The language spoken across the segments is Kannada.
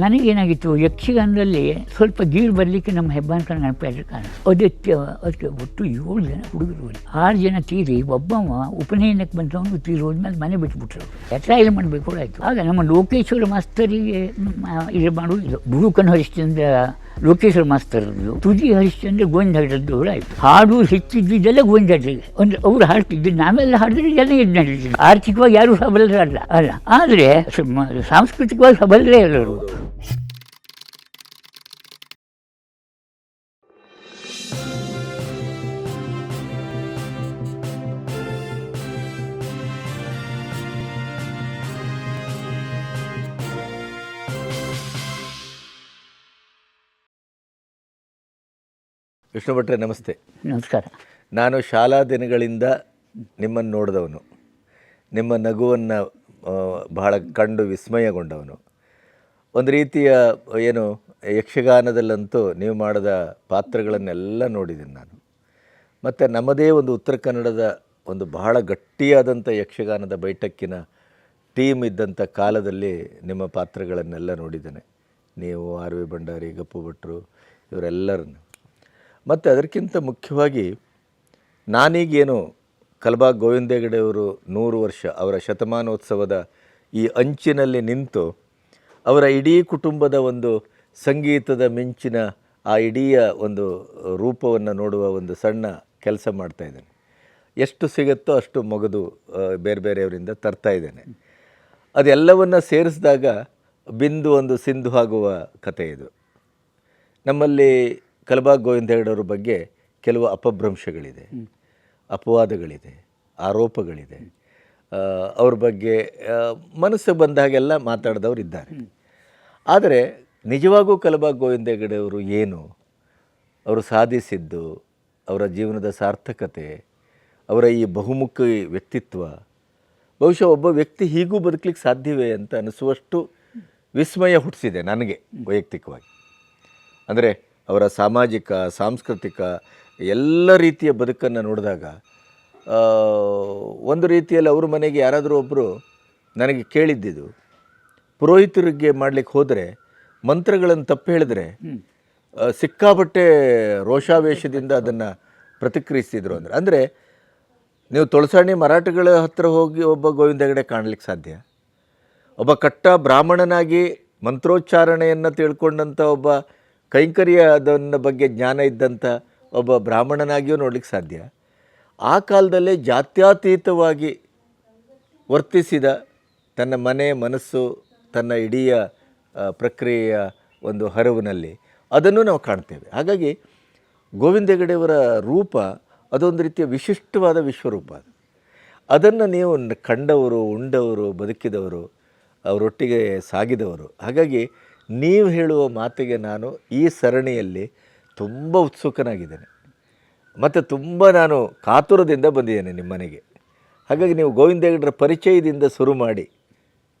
ನನಗೇನಾಗಿತ್ತು, ಯಕ್ಷಗಾನದಲ್ಲಿ ಸ್ವಲ್ಪ ಗೀರು ಬರಲಿಕ್ಕೆ ನಮ್ಮ ಹೆಬ್ಬಾನ್ಕರ ಗಣಪತಿ ಕಾರಣ ಅದಕ್ಕೆ ಅದಕ್ಕೆ ಒಟ್ಟು ಏಳು ಜನ ಹುಡುಗರು. ಆರು ಜನ ತೀರಿ, ಒಬ್ಬವ ಉಪನಯನಕ್ಕೆ ಬಂದವನು ತೀರಿ ಹೋದ್ಮೇಲೆ ಮನೆ ಬಿಟ್ಬಿಟ್ರು. ಎಟ್ರಾಯಿಲ್ ಮಾಡಬೇಕು, ಆಯಿತು. ಆಗ ನಮ್ಮ ಲೋಕೇಶ್ವರ ಮಾಸ್ತರಿಗೆ ಇದು ಮಾಡುವುದಿಲ್ಲ ಬುಡುಕನ ಹರಿಶ್ಚಂದ್ರ, ಲೋಕೇಶ್ವರ ಮಾಸ್ತರದ್ದು. ತುದಿ ಹರಿಶ್ಚಂದ್ರ ಹಾಡದ್ದು ಆಯಿತು. ಹಾಡು ಹೆಚ್ಚಿದ್ದಿದ್ದೆಲ್ಲ ಗೋವಿಂದ ಹಾಡ್ರಿಗೆ ಅಂದ್ರೆ ಅವ್ರು ಹಾಡ್ತಿದ್ದು, ನಾವೆಲ್ಲ ಹಾಡಿದ್ರೆ ಜನ ಇದು ಆರ್ಥಿಕವಾಗಿ ಯಾರು ಸಬಲರಲ್ಲ ಅಲ್ಲ, ಆದರೆ ಸಾಂಸ್ಕೃತಿಕವಾಗಿ ಸಬಲರೇ ಎಲ್ಲರು ವಿಷ್ಣು ಭಟ್ರೆ ನಮಸ್ತೆ. ನಮಸ್ಕಾರ. ನಾನು ಶಾಲಾ ದಿನಗಳಿಂದ ನಿಮ್ಮನ್ನು ನೋಡಿದವನು. ನಿಮ್ಮ ನಗುವನ್ನು ಬಹಳ ಕಂಡು ವಿಸ್ಮಯಗೊಂಡವನು. ಒಂದು ರೀತಿಯ ಏನು ಯಕ್ಷಗಾನದಲ್ಲಂತೂ ನೀವು ಮಾಡಿದ ಪಾತ್ರಗಳನ್ನೆಲ್ಲ ನೋಡಿದ್ದೀನಿ ನಾನು. ಮತ್ತು ನಮ್ಮದೇ ಒಂದು ಉತ್ತರ ಕನ್ನಡದ ಒಂದು ಬಹಳ ಗಟ್ಟಿಯಾದಂಥ ಯಕ್ಷಗಾನದ ಬೈಠಕ್ಕಿನ ಟೀಮ್ ಇದ್ದಂಥ ಕಾಲದಲ್ಲಿ ನಿಮ್ಮ ಪಾತ್ರಗಳನ್ನೆಲ್ಲ ನೋಡಿದ್ದೇನೆ. ನೀವು ಆರ್ ವಿ ಭಂಡಾರಿ ಗಪ್ಪು ಭಟ್ರು ಇವರೆಲ್ಲರನ್ನು. ಮತ್ತು ಅದಕ್ಕಿಂತ ಮುಖ್ಯವಾಗಿ ನಾನೀಗೇನು ಕಲ್ಬಾಗ್ ಗೋವಿಂದ ಹೆಗಡೆ ಅವರು ನೂರು ವರ್ಷ ಅವರ ಶತಮಾನೋತ್ಸವದ ಈ ಅಂಚಿನಲ್ಲಿ ನಿಂತು ಅವರ ಇಡೀ ಕುಟುಂಬದ ಒಂದು ಸಂಗೀತದ ಮಿಂಚಿನ ಆ ಇಡೀ ಒಂದು ರೂಪವನ್ನು ನೋಡುವ ಒಂದು ಸಣ್ಣ ಕೆಲಸ ಮಾಡ್ತಾ ಇದ್ದೇನೆ. ಎಷ್ಟು ಸಿಗುತ್ತೋ ಅಷ್ಟು ಮಗದು ಬೇರೆ ಬೇರೆಯವರಿಂದ ತರ್ತಾ ಇದ್ದೇನೆ. ಅದೆಲ್ಲವನ್ನು ಸೇರಿಸಿದಾಗ ಬಿಂದು ಒಂದು ಸಿಂಧು ಆಗುವ ಕಥೆ ಇದು. ನಮ್ಮಲ್ಲಿ ಕಲಬಾಗ್ ಗೋವಿಂದ ಹೆಗಡವ್ರ ಬಗ್ಗೆ ಕೆಲವು ಅಪಭ್ರಂಶಗಳಿದೆ ಅಪವಾದಗಳಿದೆ ಆರೋಪಗಳಿದೆ. ಅವ್ರ ಬಗ್ಗೆ ಮನಸ್ಸು ಬಂದಾಗೆಲ್ಲ ಮಾತಾಡಿದವರು ಇದ್ದಾರೆ. ಆದರೆ ನಿಜವಾಗೂ ಕಲಬಾಗ್ ಗೋವಿಂದ ಹೆಗಡೆಯವರು ಏನು? ಅವರು ಸಾಧಿಸಿದ್ದು ಅವರ ಜೀವನದ ಸಾರ್ಥಕತೆ ಅವರ ಈ ಬಹುಮುಖಿ ವ್ಯಕ್ತಿತ್ವ ಬಹುಶಃ ಒಬ್ಬ ವ್ಯಕ್ತಿ ಹೀಗೂ ಬದುಕಲಿಕ್ಕೆ ಸಾಧ್ಯವೇ ಅಂತ ಅನಿಸುವಷ್ಟು ವಿಸ್ಮಯ ಹುಟ್ಟಿಸಿದೆ ನನಗೆ ವೈಯಕ್ತಿಕವಾಗಿ. ಅಂದರೆ ಅವರ ಸಾಮಾಜಿಕ ಸಾಂಸ್ಕೃತಿಕ ಎಲ್ಲ ರೀತಿಯ ಬದುಕನ್ನು ನೋಡಿದಾಗ ಒಂದು ರೀತಿಯಲ್ಲಿ ಅವ್ರ ಮನೆಗೆ ಯಾರಾದರೂ ಒಬ್ಬರು ನನಗೆ ಕೇಳಿದ್ದಿದ್ದು ಪುರೋಹಿತರಿಗೆ ಮಾಡಲಿಕ್ಕೆ ಹೋದರೆ ಮಂತ್ರಗಳನ್ನು ತಪ್ಪು ಹೇಳಿದ್ರೆ ಸಿಕ್ಕಾಪಟ್ಟೆ ರೋಷಾವೇಶದಿಂದ ಅದನ್ನು ಪ್ರತಿಕ್ರಿಯಿಸ್ತಿದ್ರು ಅಂದರೆ ಅಂದರೆ ನೀವು ತುಳಸಾಣಿ ಮರಾಠಗಳ ಹತ್ರ ಹೋಗಿ ಒಬ್ಬ ಗೋವಿಂದ ಹೆಗಡೆ ಕಾಣಲಿಕ್ಕೆ ಸಾಧ್ಯ? ಒಬ್ಬ ಕಟ್ಟ ಬ್ರಾಹ್ಮಣನಾಗಿ ಮಂತ್ರೋಚ್ಚಾರಣೆಯನ್ನು ತಿಳ್ಕೊಂಡಂಥ ಒಬ್ಬ ಕೈಂಕರ್ಯದನ್ನ ಬಗ್ಗೆ ಜ್ಞಾನ ಇದ್ದಂಥ ಒಬ್ಬ ಬ್ರಾಹ್ಮಣನಾಗಿಯೂ ನೋಡಲಿಕ್ಕೆ ಸಾಧ್ಯ. ಆ ಕಾಲದಲ್ಲೇ ಜಾತ್ಯಾತೀತವಾಗಿ ವರ್ತಿಸಿದ ತನ್ನ ಮನೆ, ಮನಸ್ಸು, ತನ್ನ ಇಡೀ ಪ್ರಕ್ರಿಯೆಯ ಒಂದು ಹರವಿನಲ್ಲಿ ಅದನ್ನು ನಾವು ಕಾಣ್ತೇವೆ. ಹಾಗಾಗಿ ಗೋವಿಂದ ಹೆಗಡೆಯವರ ರೂಪ ಅದೊಂದು ರೀತಿಯ ವಿಶಿಷ್ಟವಾದ ವಿಶ್ವರೂಪ ಅದು. ಅದನ್ನು ನೀವು ಕಂಡವರು, ಉಂಡವರು, ಬದುಕಿದವರು, ಅವರೊಟ್ಟಿಗೆ ಸಾಗಿದವರು. ಹಾಗಾಗಿ ನೀವು ಹೇಳುವ ಮಾತಿಗೆ ನಾನು ಈ ಸರಣಿಯಲ್ಲಿ ತುಂಬ ಉತ್ಸುಕನಾಗಿದ್ದೇನೆ. ಮತ್ತು ತುಂಬ ನಾನು ಕಾತುರದಿಂದ ಬಂದಿದ್ದೇನೆ ನಿಮ್ಮ ಮನೆಗೆ. ಹಾಗಾಗಿ ನೀವು ಗೋವಿಂದ ಹೆಗಡರ ಪರಿಚಯದಿಂದ ಶುರು ಮಾಡಿ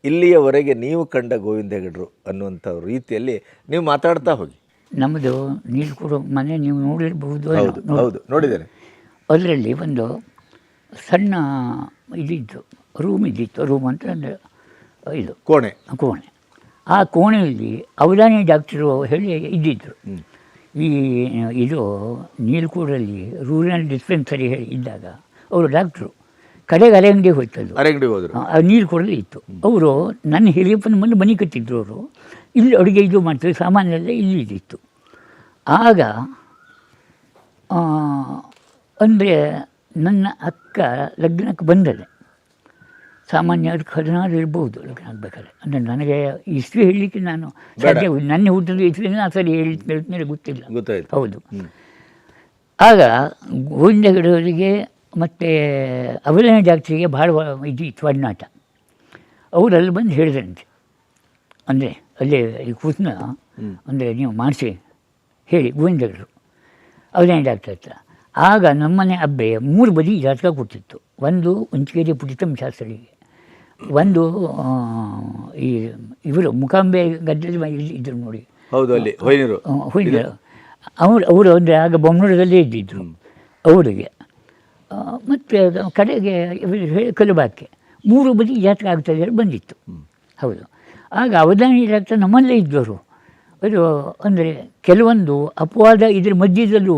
ಇಲ್ಲಿಯವರೆಗೆ ನೀವು ಕಂಡ ಗೋವಿಂದ ಹೆಗಡರು ಅನ್ನುವಂಥ ರೀತಿಯಲ್ಲಿ ನೀವು ಮಾತಾಡ್ತಾ ಹೋಗಿ. ನಮ್ಮದು ನೀಲ್ಕೂರು ಮನೆ ನೀವು ನೋಡಿರಬಹುದು ಹೌದು ಹೌದು ನೋಡಿದ್ದೇನೆ. ಅದರಲ್ಲಿ ಒಂದು ಸಣ್ಣ ಇದಿತ್ತು ರೂಮ್ ಇದ್ದಿತ್ತು ರೂಮ್ ಅಂತ ಇದು. ಕೋಣೆ. ಕೋಣೆ. ಆ ಕೋಣೆಯಲ್ಲಿ ಅವಧಾನಿ ಡಾಕ್ಟರು ಹೇಳಿ ಇದ್ದಿದ್ದರು ಈ ಇದು ನೀಲ್ಕೂರಲ್ಲಿ ರೂರಲ್ ಡಿಸ್ಪೆನ್ಸರಿ ಹೇಳಿ ಇದ್ದಾಗ ಅವರು ಡಾಕ್ಟ್ರು ಕಡೆಗೆ ಅಂಗಡಿ ಹೋಯ್ತದ್ದು. ಅರೆಂಗಡಿ ಹೋದರು. ಆ ನೀಲ್ಕೂರಲ್ಲಿ ಇತ್ತು. ಅವರು ನನ್ನ ಹಿರಿಯಪ್ಪನ ಮುಂದೆ ಮನೆ ಕಟ್ಟಿದ್ರು ಅವರು. ಇಲ್ಲಿ ಅಡುಗೆ ಇದು ಮಾಡ್ತಾರೆ ಸಾಮಾನೆಲ್ಲ ಇಲ್ಲಿ ಇದ್ದಿತ್ತು ಆಗ ಅಂದರೆ ನನ್ನ ಅಕ್ಕ ಲಗ್ನಕ್ಕೆ ಬಂದದೆ. ಸಾಮಾನ್ಯ ಅದಕ್ಕೆ ಹದಿನಾರು ಇರ್ಬೋದು. ಲಗ್ನ ಆಗಬೇಕಾದ್ರೆ ಅಂದರೆ ನನಗೆ ಇಸ್ವಿ ಹೇಳಲಿಕ್ಕೆ ನಾನು ಸಾಧ್ಯ ನನ್ನ ಹುಟ್ಟಿದ ಇಸ್ತ್ರಿ ನಾನು ಸರಿ ಹೇಳಿ ಮೇಲೆ ಗೊತ್ತಿಲ್ಲ. ಗೊತ್ತಾಯ್ತು. ಹೌದು. ಆಗ ಗೋವಿಂದ ಹೆಗಡೆಯವರಿಗೆ ಮತ್ತು ಅವಲನ ಡಾಕ್ಟ್ರಿಗೆ ಭಾಳ ಇದಿತ್ತು ಒಡನಾಟ ಅಲ್ಲಿ ಬಂದು ಹೇಳಿದ್ರಂತೆ. ಅಂದರೆ ಅಲ್ಲೇ ಈ ಕೂತ್ನ ಅಂದರೆ ನೀವು ಮಾಡಿಸಿ ಹೇಳಿ ಗೋವಿಂದ ಹೆಗಡರು ಅವಲನ ಡಾಕ್ಟ್ರ್ ಹತ್ರ. ಆಗ ನಮ್ಮನೆ ಅಬ್ಬೆ ಮೂರು ಬದಿ ಜಾತಕ ಕೊಡ್ತಿತ್ತು ಒಂದು ಉಂಚಗೇರಿ ಪುಟಿತಂ ಶಾಸ್ತ್ರಿಗೆ. ಒಂದು ಈ ಇವರು ಮುಖಾಂಬೆ ಗದ್ದೆಯಲ್ಲಿ ಇದ್ದರು ನೋಡಿ. ಹೌದು ಅಲ್ಲಿ ಹೊಯ್ನೂರು. ಹೋಗಿದ್ದ ಅವರು ಅವರು ಅಂದರೆ ಆಗ ಬೊಮ್ಮನೂರದಲ್ಲೇ ಇದ್ದಿದ್ದರು ಅವರಿಗೆ. ಮತ್ತು ಕಡೆಗೆ ಇವರು ಹೇಳಿ ಕಲುಬಾಕೆ ಮೂರು ಬದಿ ಜಾತ್ರೆ ಆಗ್ತದೆ ಹೇಳಿ ಬಂದಿತ್ತು. ಹೌದು. ಆಗ ಅವಧಾನಿ ಜಾತ್ರೆ ನಮ್ಮಲ್ಲೇ ಇದ್ದವರು. ಅದು ಅಂದರೆ ಕೆಲವೊಂದು ಅಪವಾದ ಇದ್ರ ಮಧ್ಯದಲ್ಲೂ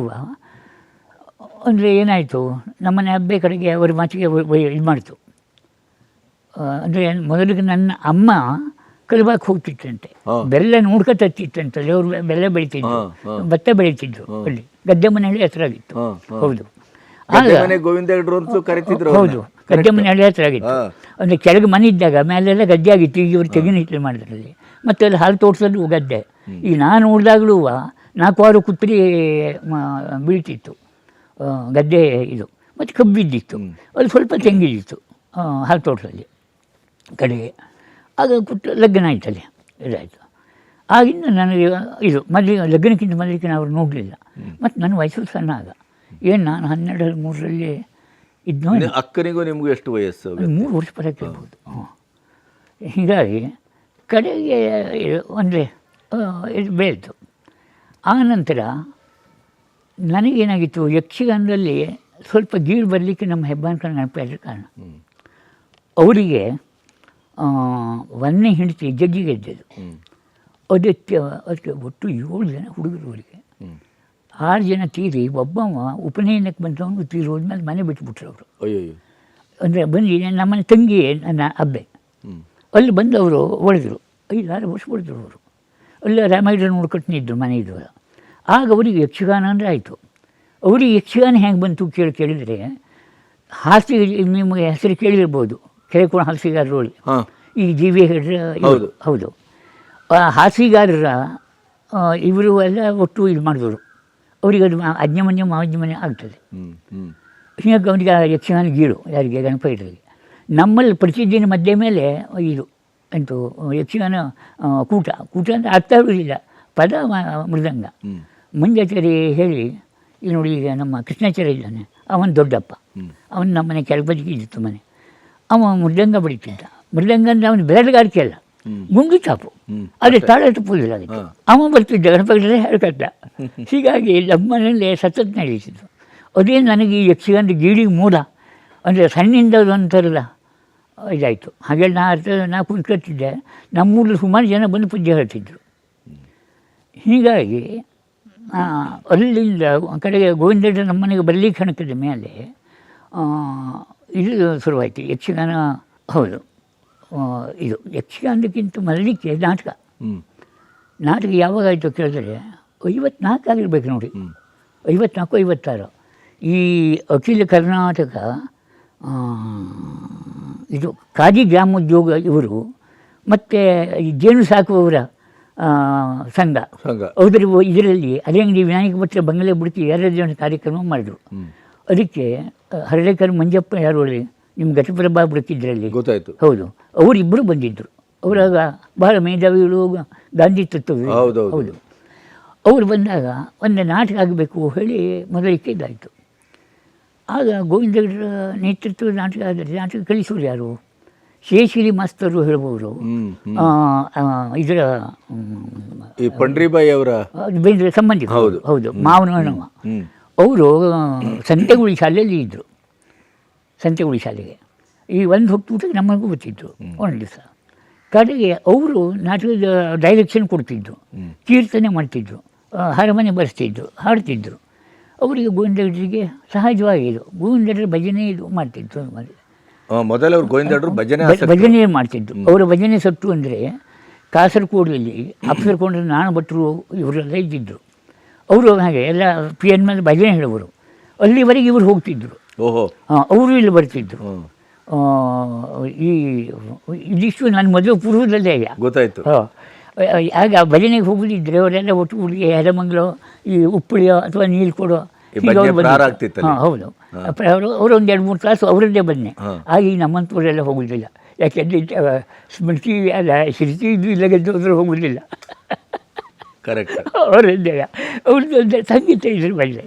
ಅಂದರೆ ಏನಾಯಿತು? ನಮ್ಮನೆ ಹಬ್ಬೆ ಕಡೆಗೆ ಅವ್ರ ಮಾತಿಗೆ ಇದು ಮಾಡ್ತು. ಅಂದರೆ ಮೊದಲಿಗೆ ನನ್ನ ಅಮ್ಮ ಕಲಬಾಕ್ ಹೋಗ್ತಿತ್ತಂತೆ. ಬೆಲ್ಲ ನೋಡ್ಕೊ ತತ್ತಿತ್ತಂತೆ ಅವ್ರು ಬೆಲ್ಲ ಬೆಳಿತಿದ್ರು. ಭತ್ತ ಬೆಳಿತಿದ್ರು ಅಲ್ಲಿ. ಗದ್ದೆ ಮನೆಯಲ್ಲಿ ಹತ್ರ ಆಗಿತ್ತು. ಹೌದು. ಗೋವಿಂದ ಕರಿತಿದ್ರು ಹೌದು. ಗದ್ದೆ ಮನೆಯಲ್ಲಿ ಹತ್ರ ಆಗಿತ್ತು. ಅಂದ್ರೆ ಕೆಳಗೆ ಮನೆ ಇದ್ದಾಗ ಮೇಲೆಲ್ಲ ಗದ್ದೆ ಆಗಿತ್ತು ಈಗ ಇವರು ತೆಗಿನ ಹಿಟ್ಲು ಮಾಡಿದ್ರಲ್ಲಿ. ಮತ್ತೆ ಅಲ್ಲಿ ಹಾಲು ತೋರಿಸೋದು ಗದ್ದೆ. ಈಗ ನಾನು ನೋಡಿದಾಗಲೂ ನಾಲ್ಕು ಆರು ಕುತ್ರಿ ಮ- ಬೀಳ್ತಿತ್ತು. ಗದ್ದೆ ಇದು. ಮತ್ತು ಕಬ್ಬಿದ್ದಿತ್ತು. ಅಲ್ಲಿ ಸ್ವಲ್ಪ ತೆಂಗಿದ್ದಿತ್ತು ಹಾಲು ತೋಟದಲ್ಲಿ ಕಡೆಗೆ ಆಗ ಕೊಟ್ಟು ಲಗ್ನ ಆಯ್ತಲ್ಲಿ ಇದಾಯಿತು. ಆಗಿಂದ ನನಗೆ ಇದು ಮದುವೆ ಲಗ್ನಕ್ಕಿಂತ ಮೊದಲಿಗೆ ನಾವು ನೋಡಲಿಲ್ಲ. ಮತ್ತು ನನ್ನ ವಯಸ್ಸು ಸಣ್ಣ ಆಗ ಏನು ನಾನು ಹನ್ನೆರಡು ಮೂರರಲ್ಲಿ ಇದ್ನೋ ಅಕ್ಕನಿಗೂ ನಿಮಗೆ ಎಷ್ಟು ವಯಸ್ಸು? ಮೂರು ವರ್ಷ ಪದ ಇರ್ಬೋದು. ಹ್ಞೂ ಹೀಗಾಗಿ ಕಡೆಗೆ ಅಂದರೆ ಇದು ಬೆಳೆಯಿತು ಆ ನಂತರ ನನಗೇನಾಗಿತ್ತು ಯಕ್ಷಗಾನದಲ್ಲಿ ಸ್ವಲ್ಪ ಗೀಳು ಬರಲಿಕ್ಕೆ ನಮ್ಮ ಹೆಬ್ಬಾನ್ಕರ್ ನೆನಪಾದ ಕಾರಣ. ಅವರಿಗೆ ಒಂದನೇ ಹೆಂಡತಿ ಜಗ್ಗಿ ಗೆದ್ದದು. ಅದಕ್ಕೆ ಅದಕ್ಕೆ ಒಟ್ಟು ಏಳು ಜನ ಹುಡುಗರು ಅವರಿಗೆ. ಆರು ಜನ ತೀರಿ ಒಬ್ಬವ ಉಪನಯನಕ್ಕೆ ಬಂದವನು ತೀರೋದ್ಮೇಲೆ ಮನೆ ಬಿಟ್ಬಿಟ್ರು ಅವರು. ಅಂದರೆ ಬಂದು ನಮ್ಮನೆ ತಂಗಿ ನನ್ನ ಅಬ್ಬೆ. ಅಲ್ಲಿ ಬಂದು ಅವರು ಹೊಡೆದ್ರು ಐದಾರು ವರ್ಷ ಹೊಡೆದ್ರು ಅವರು. ಅಲ್ಲಿ ರಾಮಾಯಣ ನೋಡ್ಕೊಟ್ಟಿದ್ದು ಮನೆ ಇದ್ದವರು. ಆಗ ಅವರಿಗೆ ಯಕ್ಷಗಾನ ಅಂದರೆ ಆಯಿತು. ಅವರಿಗೆ ಯಕ್ಷಗಾನ ಹೆಂಗೆ ಬಂತು ಕೇಳಿ ಕೇಳಿದರೆ ಹಾಸಿಗೆ ನಿಮಗೆ ಹೆಸರು ಕೇಳಿರ್ಬೋದು. ಕೆರೆಕೋಣ ಹಾಸಿಗಾರರು ಹಾ. ಈ ಜಿ ವಿ. ಹೌದು. ಹೌದು. ಆ ಹಾಸಿಗಾರರ ಇವರು ಎಲ್ಲ ಒಟ್ಟು ಇದು ಮಾಡಿದವರು. ಅವರಿಗೆ ಅದು ಅಜ್ಞೆ ಮನೆ ಆಗ್ತದೆ. ಹೀಗಾಗಿ ಅವನಿಗೆ ಯಕ್ಷಗಾನ ಗೀಳು ಯಾರಿಗೆ ಗಣಪತಿಗಳಿಗೆ ನಮ್ಮಲ್ಲಿ ಪ್ರತಿದಿನ ಮಧ್ಯೆ ಮೇಲೆ ಇದು ಎಂತು ಯಕ್ಷಗಾನ ಕೂಟ. ಕೂಟ ಅಂತ ಅರ್ಥ ಇರುವುದಿಲ್ಲ. ಪದ ಮೃದಂಗ. ಮುಂಜಾಚಾರಿ ಹೇಳಿ ಈ ನೋಡಿ ಈಗ ನಮ್ಮ ಕೃಷ್ಣಾಚಾರ್ಯ ಇದ್ದಾನೆ. ಅವನು ದೊಡ್ಡಪ್ಪ. ಅವನು ನಮ್ಮನೆ ಕೆಳಬದಿಗೆ ಇದ್ದಿತ್ತು ಮನೆ ಅವ ಮೃದಂಗ ಬಡಿತಿದ್ದ. ಮೃದಂಗ ಅಂದರೆ ಅವನು ಬೆರಳುಗಾರಿಕೆ ಅಲ್ಲ. ಗುಂಡು ಚಾಪು. ಅದೇ ತಾಳ ತಪ್ಪುದಿಲ್ಲ ಅದಕ್ಕೆ. ಅವ ಬರ್ತಿದ್ದ ಗಣಪತಿ ಹೇಳ್ಕತ್ತ ಹೀಗಾಗಿ ನಮ್ಮ ಮನೆಯಲ್ಲಿ ಸತತ ನಡೀತಿದ್ರು ಅದೇ ನನಗೆ ಈ ಯಕ್ಷಗಾನದ ಗೀಳಿಗೆ ಮೂಲ. ಅಂದರೆ ಸಣ್ಣಿಂದ ಒಂಥರಲ್ಲ ಇದಾಯಿತು. ಹಾಗೆ ನಾ ಅರ್ಥ ನಾ ಕುಂತ್ಕೊತಿದ್ದೆ. ನಮ್ಮೂರಲ್ಲಿ ಸುಮಾರು ಜನ ಬಂದು ಪೂಜೆ ಹೇಳ್ತಿದ್ರು. ಹೀಗಾಗಿ ಅಲ್ಲಿಂದ ಕಡೆಗೆ ಗೋವಿಂದ ನಮ್ಮ ಮನೆಗೆ ಬರ್ಲಿಕ್ಕೆ ಕಣಕದ ಮೇಲೆ ಇದು ಶುರುವಾಯಿತು. ಯಕ್ಷಗಾನ ಹೌದು. ಇದು ಯಕ್ಷಗಾನಕ್ಕಿಂತ ಮಲ್ಲಿಕೆ ನಾಟಕ. ನಾಟಕ ಯಾವಾಗ ಆಯಿತು ಕೇಳಿದ್ರೆ ಐವತ್ನಾಲ್ಕು ಆಗಿರ್ಬೇಕು ನೋಡಿ. ಐವತ್ನಾಲ್ಕು ಐವತ್ತಾರು. ಈ ಅಖಿಲ ಕರ್ನಾಟಕ ಇದು ಖಾದಿ ಗ್ರಾಮೋದ್ಯೋಗ ಇವರು ಮತ್ತು ಈ ಜೇನು ಸಾಕುವವರ ಸಂಘ. ಸಂಘ. ಇದರಲ್ಲಿ ಅದೇ ಅಂಗಡಿ ವಿನಾಯಕ ಭಟ್ರ ಬಂಗಲೆ ಬಿಡ್ತಿ ಎರಡು ಜನ ಕಾರ್ಯಕ್ರಮ ಮಾಡಿದ್ರು. ಅದಕ್ಕೆ ಹರಳೇಕರ್ ಮಂಜಪ್ಪ ಯಾರು ಹೇಳಿ ನಿಮ್ಮ ಘಟಪ್ರಭಾ ಬಿಡುತ್ತಿದ್ರಲ್ಲಿ ಗೊತ್ತಾಯ್ತು. ಹೌದು. ಅವರಿಬ್ಬರು ಬಂದಿದ್ದರು ಅವರಾಗ ಬಹಳ ಮೇಧಾವಿಗಳು ಗಾಂಧಿ ತತ್ವ ಹೌದು. ಅವರು ಬಂದಾಗ ಒಂದು ನಾಟಕ ಆಗಬೇಕು ಹೇಳಿ ಮೊದಲಿಕ್ಕೆ ಇದಾಯಿತು ಆಗ ಗೋವಿಂದರ ನೇತೃತ್ವದ ನಾಟಕ ಆದರೆ ನಾಟಕ ಕಲಿಸೋರು ಯಾರು? ಶೇಷಗಿರಿ ಮಾಸ್ತರು ಹೇಳ್ಬೋದು. ಇದರ ಪಂಡ್ರಿಬಾಯಿ ಅವರ ಸಂಬಂಧಿ ಹೌದು. ಹೌದು. ಮಾವನ ಹ್ಮ್. ಅವರು ಸಂತೆಗುಳಿ ಶಾಲೆಯಲ್ಲಿ ಇದ್ದರು ಸಂತೆಗುಳಿ ಶಾಲೆಗೆ. ಈ ಒಂದು ಹೊತ್ತು ಊಟಕ್ಕೆ ನಮಗೂ ಗೊತ್ತಿತ್ತು ಒಂದು ದಿವಸ. ಕಡೆಗೆ ಅವರು ನಾಟಕದ ಡೈರೆಕ್ಷನ್ ಕೊಡ್ತಿದ್ದರು ಕೀರ್ತನೆ ಮಾಡ್ತಿದ್ರು ಆ, ಹರಮನೆ ಬರೆಸ್ತಿದ್ರು ಹಾಡ್ತಿದ್ರು. ಅವರಿಗೆ ಗೋವಿಂದರಿಗೆ ಸಹಜವಾಗಿ ಇದು ಗೋವಿಂದರ ಭಜನೆ ಇದು ಮಾಡ್ತಿದ್ರು ಮೊದಲು. ಅವರು ಭಜನೆ ಭಜನೆ ಮಾಡ್ತಿದ್ರು. ಅವರ ಭಜನೆ ಸತ್ತು ಅಂದರೆ ಕಾಸರಗೋಡಲ್ಲಿ ಅಪ್ಸರ್ಕೊಂಡ್ರೆ ನಾನು ಭಟ್ರು ಇವರೆಲ್ಲ ಇದ್ದಿದ್ದರು ಅವರು ಹಾಗೆ ಎಲ್ಲ ಪಿ ಎನ್ ಮೇಲೆ ಭಜನೆ ಹೇಳುವರು ಅಲ್ಲಿವರೆಗೆ ಇವರು ಹೋಗ್ತಿದ್ರು. ಓಹೋ. ಅವರು ಇಲ್ಲಿ ಬರ್ತಿದ್ರು. ಆ, ಈ ಇದಿಷ್ಟು ನನ್ನ ಮದುವೆ ಪೂರ್ವದಲ್ಲೇ ಗೊತ್ತಾಯ್ತು. ಹಾಂ ಆಗ ಭಜನೆಗೆ ಹೋಗುದಿದ್ರೆ ಅವರೆಲ್ಲ ಒಟ್ಟು ಹುಡುಗಿ ಹೆರಮಂಗ್ಲು ಈ ಉಪ್ಪುಳಿಯೋ ಅಥವಾ ನೀರು ಕೊಡೋ ಈ ಹೀಗೆ ಭಜನೆ ಅವ್ರು ಬಂದಿದ್ರು. ಪ್ರಾರ ಆಗ್ತಿತ್ತಲ್ಲಿ. ಹಾಂ ಹೌದು. ಅವರು ಅವರು ಒಂದು ಎರಡು ಮೂರು ತಾಸು ಅವರದ್ದೇ ಬನ್ನಿ ಹಾ. ಆಗ ಈ ನಮ್ಮಂಥವರೆಲ್ಲ ಹೋಗುದಿಲ್ಲ. ಯಾಕೆಂದರೆ ಸ್ಮೃತಿ ಅಲ್ಲ ಶ್ರುತಿ ಇದು ಇಲ್ಲ ಗೆದ್ದೋದ್ರು ಹೋಗುದಿಲ್ಲ. ಕರೆಕ್ಟ್ ಅವರದ್ದೇ ಅವ್ರದ್ದು ಸಂಗೀತ ಇದ್ರ ಮೇಲೆ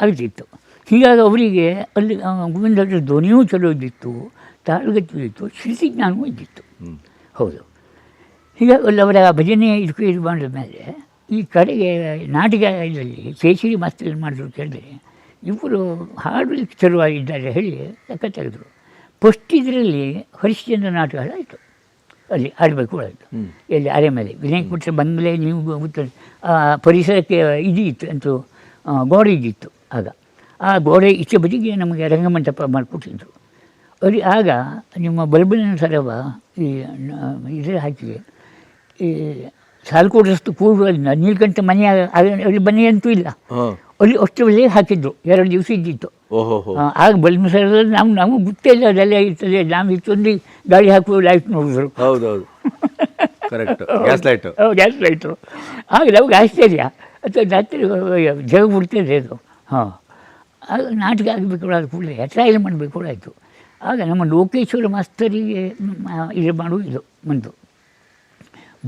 ಆಗ್ತಿತ್ತು. ಹೀಗಾಗಿ ಅವರಿಗೆ ಅಲ್ಲಿ ಗೋವಿಂದ ಧ್ವನಿಯೂ ಚಲೋ ಇದ್ದಿತ್ತು ತಾಳ್ಗತ್ತು ಇತ್ತು ಶ್ರುತಿ ಜ್ಞಾನವೂ ಇದ್ದಿತ್ತು ಹೌದು. ಹೀಗಾಗಿ ಅಲ್ಲಿ ಅವರ ಭಜನೆ ಇದಕ್ಕೂ ಇದು ಮಾಡಿದ ಮೇಲೆ ಈ ಕಡೆಗೆ ನಾಟಕ ಇದರಲ್ಲಿ ಕೇಸರಿ ಮಾಸ್ತರ್ ಮಾಡಿದ್ರು ಕೇಳಿದ್ರೆ ಇವರು ಹಾಡಲಿಕ್ಕೆ ಶುರುವಾಗಿದ್ದಾರೆ ಹೇಳಿ ಲೆಕ್ಕ ತೆಗೆದರು. ಫಸ್ಟ್ ಇದರಲ್ಲಿ ಹರಿಶ್ಚಂದ್ರ ನಾಟಕ ಆಯಿತು ಅಲ್ಲಿ ಆಡಬೇಕು ಒಳಗೆ. ಎಲ್ಲಿ ಅರೆ ಮೇಲೆ. ವಿನಾಯಕ ಬಂದ ಮೇಲೆ ನೀವು ಗೊತ್ತ ಪರಿಸರಕ್ಕೆ ಇದು ಇತ್ತು ಅಂತೂ ಗೋಡೆ ಇದ್ದಿತ್ತು ಆಗ. ಆ ಗೋಡೆ ಇಚ್ಛೆ ಬದಿಗೆ ನಮಗೆ ರಂಗಮಂಟಪ ಮಾಡಿಕೊಟ್ಟಿದ್ರು. ಅಲ್ಲಿ ಆಗ ನಿಮ್ಮ ಬಲ್ಬಿನ ಸರವ ಈ ಇದ್ರೆ ಹಾಕಿದೆ. ಹಾಕಿ ಈ ಸಾಲ್ಕೋಟಷ್ಟು ಕೂಡ ನೀಲ್ಕಂಠ ಮನೆ ಅಲ್ಲಿ ಮನೆ ಅಂತೂ ಇಲ್ಲ ಅಲ್ಲಿ ಅಷ್ಟು ಒಳ್ಳೆ ಹಾಕಿದ್ರು ಎರಡು ದಿವಸ ಇದ್ದಿತ್ತು. ಆಗ ಬಲ್ಬ್ ಸರದಲ್ಲಿ ನಾವು ನಮಗೆ ಗೊತ್ತೇ ಇಲ್ಲ ಅದೆಲ್ಲ ಇರ್ತದೆ. ನಾವು ಇಷ್ಟೊಂದು ಗಾಳಿ ಹಾಕುವ ಲೈಟ್ ನೋಡಿದ್ರು ಹೌದೌದು. Correct gas light gas light ಆಗ ನಮಗೆ ಆಶ್ಚರ್ಯ. ಅಥವಾ ರಾತ್ರಿ ಜಗ ಬಿಡ್ತದೆ ಅದು. ಹಾಂ. ಆಗ ನಾಟಕ ಆಗಬೇಕು ಅದು ಕೂಡಲೇ. ಟ್ರಯಲ್ ಮಾಡಬೇಕು ಆಯಿತು. ಆಗ ನಮ್ಮ ಲೋಕೇಶ್ವರ ಮಾಸ್ತರಿಗೆ ಇದು ಮಾಡುವುದು ಬಂತು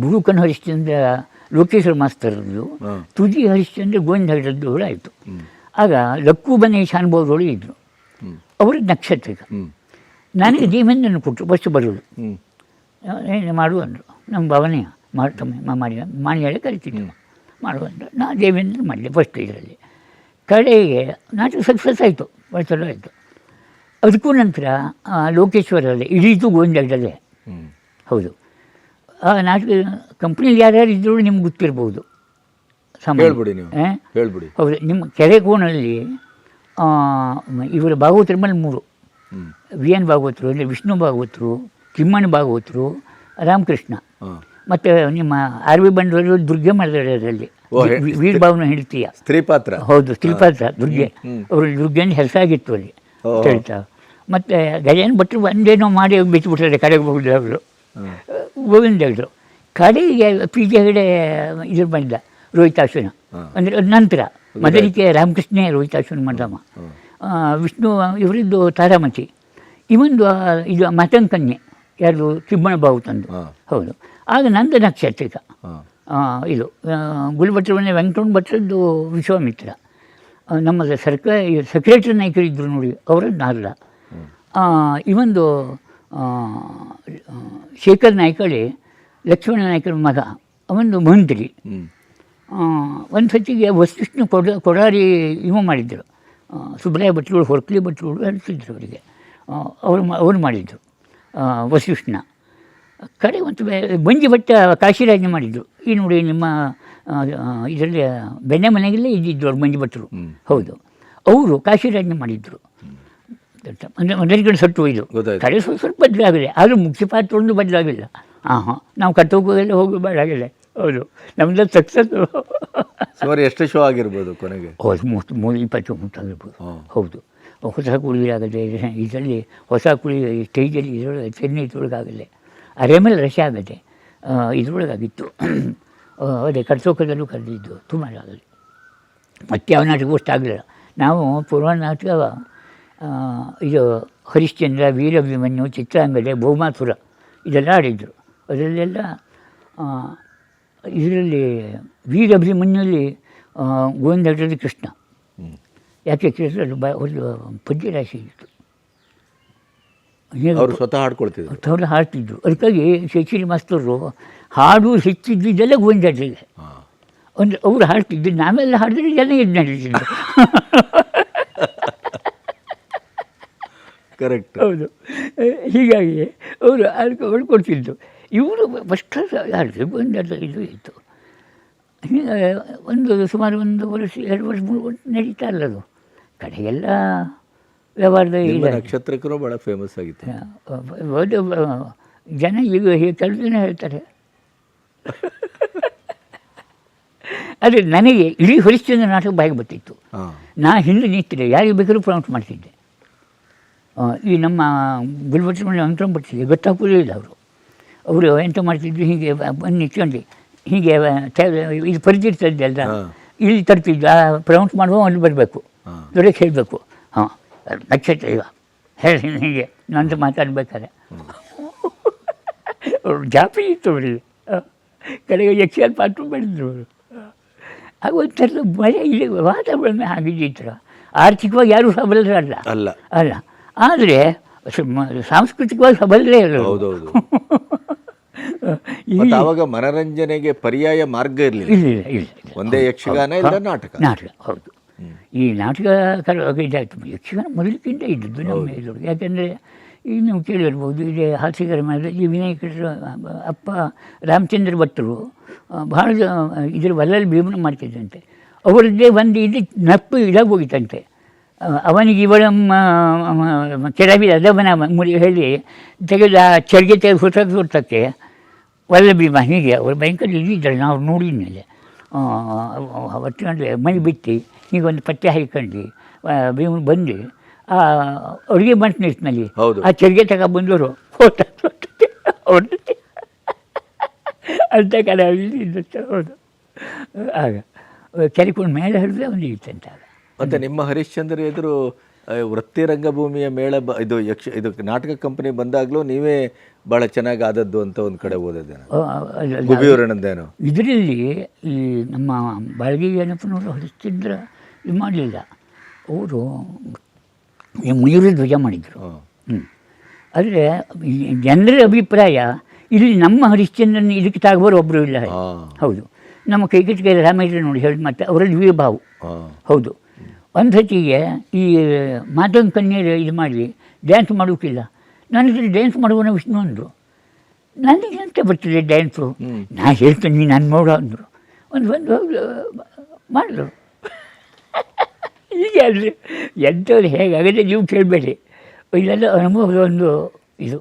ಬುರುಕನ್ ಹರಿಶ್ಚಂದ್ರ ಲೋಕೇಶ್ವರ ಮಾಸ್ತರದ್ದು ತುದಿ ಹರಿಶ್ಚಂದ್ರ ಗೋವಿಂದ ಹೆಗಡದ್ದು ಆಯಿತು. ಆಗ ಲಕ್ಕು ಬನೆ ಶಾನುಭವದೊಳಗೆ ಇದ್ದರು ಅವರು ನಕ್ಷತ್ರಿಕ ಹ್ಞೂ ನನಗೆ ದೇವೇಂದ್ರನ ಕೊಟ್ಟರು ಫಸ್ಟ್ ಬರೋದು ಮಾಡು ಅಂದರು. ನಮ್ಮ ಭಾವನೆಯ ಮಾಡ್ತಮ್ಮ ಮಾಡಿ ಮಾಡಿ ಹೇಳಿ ಕರಿತೀನಿ ಮಾಡು ಅಂದರು. ನಾ ದೇವೇಂದ್ರ ಮಾಡಿದೆ ಫಸ್ಟ್ ಇದರಲ್ಲಿ. ಕಡೆಗೆ ನಾಟಕ ಸಕ್ಸಸ್ ಆಯಿತು ಭಾಳ ಚಲೋ ಆಯಿತು. ಅದಕ್ಕೂ ನಂತರ ಲೋಕೇಶ್ವರ ಲೋಕೇಶ್ವರಲ್ಲಿ ಇಡೀತು ಗೋವಿಂದಗಡಲ್ಲೇ ಹ್ಞೂ ಹೌದು. ನಾಟಕ ಕಂಪ್ನಿಲಿ ಯಾರ್ಯಾರು ಇದ್ದರೂ ನಿಮ್ಗೆ ಗೊತ್ತಿರ್ಬೋದು. ಹೇಳ್ಬಿಡಿ ನೀವು? ಹೇಳ್ಬಿಡಿ. ಹೌದು ನಿಮ್ಮ ಕೆರೆ ಕೋಣಲ್ಲಿ ಆ, ಮ- ಇವರ ಭಾಗವತರ ಮೇಲೆ ಮೂರು. ವಿ ಎನ್ ಭಾಗವತರು ಅಂದರೆ ವಿಷ್ಣು ಭಾಗವತರು ತಿಮ್ಮಣ್ಣ ಭಾಗವತರು ರಾಮಕೃಷ್ಣ. ಮತ್ತು ನಿಮ್ಮ ಆರ್ ವಿ ಬಂಡವರು ದುರ್ಗೆ ಮಾಡಿದ್ದಾರೆ ಅದರಲ್ಲಿ. ಓ, ಭಾವನ ಹೇಳ್ತೀಯ ಹೆಂಡತಿಯ ಸ್ತ್ರೀ ಪಾತ್ರ ಹೌದು ಸ್ತ್ರೀಪಾತ್ರ ದುರ್ಗೆ. ಅವರು ದುರ್ಗೆನ ಹೆಸರಾಗಿತ್ತು ಅಲ್ಲಿ. ಹೇಳ್ತಾ. ಮತ್ತು ಗಜೇನ್ ಭಟ್ರು ಒಂದೇನೋ ಮಾಡಿ ಬಿಚ್ಚಿಬಿಟ್ರೆ ಕಡೆಗೆ ಹೋಗಿದ್ರು ಅವರು. ಗೋವಿಂದ ಹೇಳಿದ್ರು. ಕಡೆಗೆ ಪಿ ಜಿ ಹೆಗಡೆ ಇದ್ರ ಬಂದಿಲ್ಲ ರೋಹಿತಾಶ್ವನ. ಅಂದರೆ ಅದ್ ನಂತರ ಮೊದಲಿಗೆ ರಾಮಕೃಷ್ಣೇ ರೋಹಿತಾಶ್ವನ ಮಾಡ್ದಮ್ಮ ವಿಷ್ಣು ಇವರಿದ್ದು ತಾರಾಮತಿ. ಇವೊಂದು ಇದು ಮತನ್ ಕನ್ಯೆ ಯಾರು ತಿಮ್ಮಣ್ಣ ಬಾವು ತಂದು. ಹೌದು. ಆಗ ನಂದ ನಕ್ಷತ್ರಿಕ. ಇದು ಗುಲ್ಭಟ್ರ ವೆಂಕಟೋಣ ಭಟ್ರದ್ದು ವಿಶ್ವಾಮಿತ್ರ. ನಮ್ಮದು ನಮ್ಮ ಸರ್ಕ ಸೆಕ್ರೆಟರಿ ನಾಯಕರು ಇದ್ದರು ನೋಡಿ ಅವರದ್ದು ನಾರದ. ಇವೊಂದು ಶೇಖರ್ ನಾಯ್ಕಳಿ ಲಕ್ಷ್ಮಣ ನಾಯ್ಕರ ಮಗ ಅವನು ಮಂತ್ರಿ. ಒಂದು ಸತಿಗೆ ವಸಿಷ್ಠನ ಕೊಡ ಕೊಡಾರಿ ಇವ ಮಾಡಿದ್ದರು ಸುಬ್ರಾಯ ಭಟ್ರುಗಳು ಹೊರ್ಕಲಿ ಭಟ್ರುಗಳು ಅನಿಸಿದ್ರು ಅವರಿಗೆ. ಅವರು ಅವ್ರು ಮಾಡಿದ್ದು ವಸುಷ್ಣ ಕಡೆ ಮತ್ತು ಬಂಜಿ ಭಟ್ಟ ಕಾಶಿರಾಜನ ಮಾಡಿದ್ದರು ಈ ನೋಡಿ ನಿಮ್ಮ ಇದರಲ್ಲಿ ಬೆನ್ನೆ ಮನೆಯಲ್ಲೇ ಇದ್ದಿದ್ದು ಅವ್ರು ಮಂಜು ಭಟ್ರು. ಹೌದು. ಅವರು ಕಾಶಿರಾಜನ ಮಾಡಿದ್ರು. ಅಂದರೆ ಮೊದಲಿಗೆ ಹೋಯ್ದು. ಗೊತ್ತಾಯ್ತು. ಕಡೆ ಸ್ವಲ್ಪ ಸ್ವಲ್ಪ ಬದಲಾಗಿದೆ ಆದರೂ ಮುಖ್ಯ ಪಾತ್ರ ಒಂದು ಬದಲಾಗಿಲ್ಲ. ಹಾಂ ಹಾಂ ನಾವು ಕಟ್ಟೋಗೋದೆಲ್ಲ ಹೋಗಿ ಬದಲಾಗಿಲ್ಲ ಹೌದು. ನಮ್ದು ಸಕ್ಸಸ್ ಸುಮಾರು ಎಷ್ಟು ಶೋ ಆಗಿರ್ಬೋದು ಕೊನೆಗೆ? ಹೌದು ಮೂವತ್ತು ಮೂರು ಇಪ್ಪತ್ತು ಮೂವತ್ತು ಆಗಿರ್ಬೋದು ಹೌದು. ಹೊಸ ಕುಳಿ ಆಗದೆ ಇದರಲ್ಲಿ ಹೊಸ ಕುಳಿ ಸ್ಟೇಜಲ್ಲಿ ಇದ್ರೊಳಗೆ ಚೆನ್ನೈ ಇದ್ರೊಳಗಾಗಲ್ಲ ಅರೆ ಮೇಲೆ ರಶ ಆಗುತ್ತೆ ಇದ್ರೊಳಗಾಗಿತ್ತು. ಅದೇ ಕಟ್ಸೋಕದಲ್ಲೂ ಕರೆದಿದ್ದು ತುಂಬ ಆಗಲಿ ಮತ್ತೆ ಯಾವ ನಾಟಕವೂ ಅಷ್ಟು ಆಗಲಿಲ್ಲ. ನಾವು ಪೂರ್ವ ನಾಟಕ ಇದು ಹರಿಶ್ಚಂದ್ರ ವೀರಭಿಮನ್ಯು ಚಿತ್ರಾಂಗದೆ ಭೌಮಾಸುರ ಇದೆಲ್ಲ ಆಡಿದ್ದರು ಅದರಲ್ಲೆಲ್ಲ ಇದರಲ್ಲಿ ವೀರಭಿಮನ್ಯಲ್ಲಿ ಗೋವಿಂದ ಕೃಷ್ಣ. ಯಾಕೆ ಕೇಳಿದ್ರೆ ಅದು ಬ ಒಂದು ಪದ್ಯ ರಾಶಿ ಇತ್ತು. ಅವರು ಸ್ವತಃ ಹಾಡ್ಕೊಳ್ತಿದ್ರು. ಅವರು ಹಾಡ್ತಿದ್ರು. ಅದಕ್ಕಾಗಿ ಶೇಷಿರಿ ಮಾಸ್ತರು ಹಾಡು ಹೆಚ್ಚಿದ್ದಿದ್ದೆಲ್ಲ ಇದೆಲ್ಲ ಅಂದರೆ ಅವ್ರು ಹಾಡ್ತಿದ್ದು ನಾವೆಲ್ಲ ಹಾಡಿದ್ರೆ ಜನ ಇದು ನಡೀತಿದ್ರು. ಕರೆಕ್ಟ್ ಹೌದು. ಹೀಗಾಗಿ ಅವರು ಅದಕ್ಕೆ ಕೊಡ್ತಿದ್ದು ಇವರು ಫಸ್ಟ್ ಯಾರು ಬಂದಲ್ಲ ಇದು ಇತ್ತು. ಒಂದು ಸುಮಾರು ಒಂದು ವರ್ಷ ಎರಡು ವರ್ಷ ಮೂರು ವರ್ಷ ನಡೀತಾ ಇಲ್ಲ ಅದು. ಕಡೆಗೆಲ್ಲ ವ್ಯವಹಾರದ ನಕ್ಷತ್ರಕ್ಕೂ ಭಾಳ ಫೇಮಸ್ ಆಗಿತ್ತು. ಒಂದು ಜನ ಈಗ ಕೆಲವು ಜನ ಹೇಳ್ತಾರೆ. ಅದೇ ನನಗೆ ಇಡೀ ಹರಿಶ್ಚಂದ್ರ ನಾಟಕ ಬಾಯಿಗೆ ಬರ್ತಿತ್ತು. ನಾ ಹಿಂದೆ ನಿಂತಿದ್ದೆ. ಯಾರಿಗೆ ಬೇಕಾದ್ರೂ ಪ್ರೌಂಟ್ ಮಾಡ್ತಿದ್ದೆ. ಈ ನಮ್ಮ ಗುಲ್ಬರ್ಗ ಮನೆ ಅಂತರ ಬರ್ತಿದ್ದೆ ಗೊತ್ತಾಗೋದೇ ಇಲ್ಲ ಅವರು. ಅವರು ಎಂತ ಮಾಡ್ತಿದ್ರು ಹೀಗೆ ಬನ್ನಿ ನಿಂತ್ಕೊಂಡು ಹೀಗೆ ಇದು ಪರಿಚಿರ್ತದೆ ಅಲ್ಲ. ಇಲ್ಲಿ ಆ ಪ್ರೌಂಟ್ ಮಾಡುವ ಅಲ್ಲಿ ಬರಬೇಕು. ದೊರೆಗೆ ದೊಡ್ಡಕ್ಕೆ ಹೇಳಬೇಕು. ಹಾಂ ನಕ್ಷತ್ರ ಈಗ ಹೇಳಿ ಹೀಗೆ ನಂದು ಮಾತಾಡ್ಬೇಕಾದ್ರೆ. ಅವರು ಜಾಪಿ ಇತ್ತು ಅವರಿಗೆ. ಕಡೆಗೆ ಯಕ್ಷಲ್ ಪಾತ್ರ ಮಾಡಿದ್ರು ಅವರು. ಆಗ ಒಂಥರ ಮಳೆ ಇಲ್ಲಿ ವಾತಾವರಣ ಆಗಿದ್ದಿತ್ರ ಆರ್ಥಿಕವಾಗಿ ಯಾರೂ ಸಬಲರಲ್ಲ. ಅಲ್ಲ. ಅಲ್ಲ. ಆದರೆ ಸಾಂಸ್ಕೃತಿಕವಾಗಿ ಸಬಲರೇ ಹೌದು ಹೌದೌದು. ಈ- ಆವಾಗ ಮನರಂಜನೆಗೆ ಪರ್ಯಾಯ ಮಾರ್ಗ ಇರಲಿಲ್ಲ. ಇಲ್ಲ ಇಲ್ಲ. ಒಂದೇ ಯಕ್ಷಗಾನ ಇಲ್ಲ ನಾಟಕ. ನಾಟಕ ಹೌದು. ಈ ನಾಟಕ ಇದಾಯಿತು ಇದಾಯ್ತು ಯಕ್ಷಗಾನ ಮೊದಲಕ್ಕಿಂತ ಇದ್ದದ್ದು ನಮ್ಮ ಇದ್ರೊಳಗೆ ಯಾಕೆಂದರೆ ಈಗ ನೀವು ಕೇಳಿರ್ಬೋದು ಇದೆ ಹಾಸ್ಯಕರ ಮನೆಯಲ್ಲಿ ಕೃಷ್ಣ ಅಪ್ಪ ರಾಮಚಂದ್ರ ಭಟ್ರು ಭಾಳ ಬಹಳ ಇದ್ರ ಒಲ್ಲಲ್ಲಿ ಭೀಮನ ಮಾಡ್ತಿದ್ದಂತೆ ಅವರದ್ದೇ ಒಂದು ಇದು ನಪ್ಪು ಇದಾಗಿ ಹೋಗಿತ್ತಂತೆ. ಅವನಿಗೆ ಇವಳಮ್ಮ ಕೆಳಬಿ ಅದವನ ಮುರಿ ಹೇಳಿ ತೆಗೆದು ಆ ಚರಿಗೆ ತೆಗೆದು ಹುಟ್ಟಕ್ಕೆ ಹುಟ್ಟಕ್ಕೆ ಒಳ್ಳೆ ಭೀಮ ಹೀಗೆ ಅವ್ರು ಭಯಂಕರ ಇದ್ದಿದ್ದಾರೆ ನಾವು ನೋಡಿದ್ಮೇಲೆ ಒಟ್ಟಿನಲ್ಲಿ ಮೈ ಬಿಟ್ಟು ಈಗ ಒಂದು ಪಟ್ಟೆ ಹಾಕೊಂಡು ಭೀಮನ್ ಬಂದು ಆ ಅಡುಗೆ ಬಂತು ನಿಟ್ಟಿನಲ್ಲಿ ಹೌದು. ಆ ಚರಿಗೆ ತಗೊಬಂದವರು ಫೋಟೋ ಅವ್ರದ್ದು ಅಂತ ಕಾಲ ಇದ್ದಿದ್ದು ಹೌದು ಆಗ ಕೆರೆಕೊಂಡು ಮೇಲೆ ಹರಿದ್ರೆ ಒಂದು ಇತ್ತಂತ ಆಗ ಮತ್ತು ನಿಮ್ಮ ಹರಿಶ್ಚಂದ್ರ ಎದುರು ವೃತ್ತಿ ರಂಗಭೂಮಿಯ ಮೇಳ ಬ ಇದು ಯಕ್ಷ ಇದು ನಾಟಕ ಕಂಪನಿ ಬಂದಾಗಲೂ ನೀವೇ ಭಾಳ ಚೆನ್ನಾಗಿ ಆದದ್ದು ಅಂತ ಒಂದು ಕಡೆ ಓದಿದ್ದೇನೆ. ಇದರಲ್ಲಿ ಈ ನಮ್ಮ ಬಾಳ್ಗಿ ಏನಪ್ಪನವರು ಹರಿಶ್ಚಂದ್ರ ಇದು ಮಾಡಲಿಲ್ಲ. ಅವರು ಈ ಮುಯುರಿ ಧ್ವಜ ಮಾಡಿದರು. ಹ್ಞೂ ಆದರೆ ಜನರ ಅಭಿಪ್ರಾಯ ಇಲ್ಲಿ ನಮ್ಮ ಹರಿಶ್ಚಂದ್ರನ ಇದಕ್ಕೆ ತಾಗೋರು ಒಬ್ಬರು ಇಲ್ಲ. ಹೌದು. ನಮ್ಮ ಕೈಗೆಟ್ಟಿಗೆ ರಾಮೇಶ್ವರ ನೋಡಿ ಹೇಳಿ ಮತ್ತೆ ಅವರಲ್ಲಿ ವೀರಭಾವು ಹೌದು. ಒಂದು ಸತಿಗೆ ಈ ಮಾತಂಗ ಕನ್ಯರು ಇದು ಮಾಡಿ ಡ್ಯಾನ್ಸ್ ಮಾಡೋಕ್ಕಿಲ್ಲ ನನಗೆ ಹತ್ರ ಡ್ಯಾನ್ಸ್ ಮಾಡುವನ ವಿಷ್ಣು ಅಂದರು. ನನಗೆ ಅಂತ ಬರ್ತದೆ ಡ್ಯಾನ್ಸು ನಾ ಹೇಳ್ತೀನಿ ನೀನು ನಾನು ನೋಡೋ ಅಂದರು. ಒಂದು ಒಂದು ಮಾಡಿದ್ರು. ಹೀಗೆ ಅಲ್ರಿ ಎಂಥವ್ರು ಹೇಗಾಗದೆ ನೀವು ಕೇಳಬೇಡಿ. ಇದೆಲ್ಲ ಅನುಭವದ ಒಂದು ಇದು.